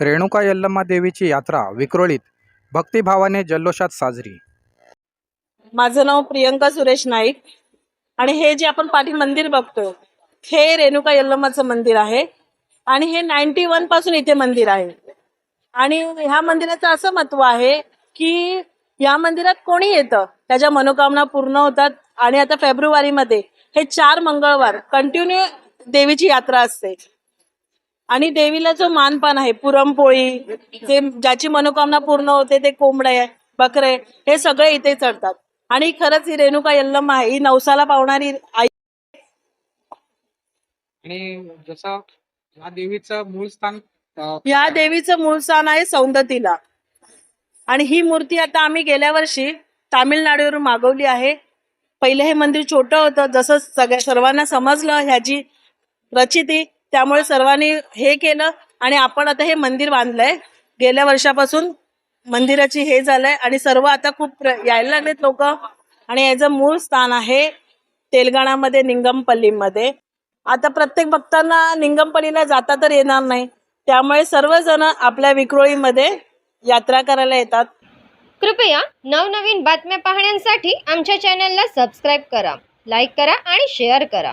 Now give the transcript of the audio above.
रेणुका यल्लम्मा देवीची यात्रा विक्रोळीत. भक्तिभावाने जल्लोषात साजरी. माझं नाव प्रियंका सुरेश नाईक आणि हे जे आपण पाठी मंदिर बघतोय हे रेणुका यल्लम्माचं मंदिर आहे आणि हे नाईन्टी वनपासून इथे मंदिर आहे. आणि ह्या मंदिराचं असं महत्त्व आहे की या मंदिरात कोणी येतं त्याच्या मनोकामना पूर्ण होतात आणि आता फेब्रुवारीमध्ये हे चार मंगळवार कंटिन्यू देवीची यात्रा असते. आणि देवीला जो मानपान आहे पुरणपोळी जे ज्याची मनोकामना पूर्ण होते ते कोंबडे बकरे हे सगळे इथे चढतात. आणि खरंच ही रेणुका यल्लम्मा आहे ही नवसाला पावणारी आई. आणि जसं या देवीचं मूळ स्थान या देवीचं मूळ स्थान आहे सौंदतीला. आणि ही मूर्ती आता आम्ही गेल्या वर्षी तामिळनाडूवरून मागवली आहे. पहिले हे मंदिर छोटं होतं जसं सगळ्या सर्वांना समजलं ह्याची रचिती. त्यामुळे सर्वांनी हे केलं आणि आपण आता हे मंदिर बांधलंय. गेल्या वर्षापासून मंदिराची हे झालंय आणि सर्व आता खूप यायला लागलेत लोक. आणि याचं मूळ स्थान आहे तेलंगणामध्ये निंगमपल्लीमध्ये. आता प्रत्येक भक्तांना निंगमपल्लीला जाता तर येणार नाही. त्यामुळे सर्वजण आपल्या विक्रोळीमध्ये यात्रा करायला येतात. कृपया नवनवीन बातम्या पाहण्यासाठी आमच्या चॅनलला सबस्क्राईब करा लाईक करा आणि शेअर करा.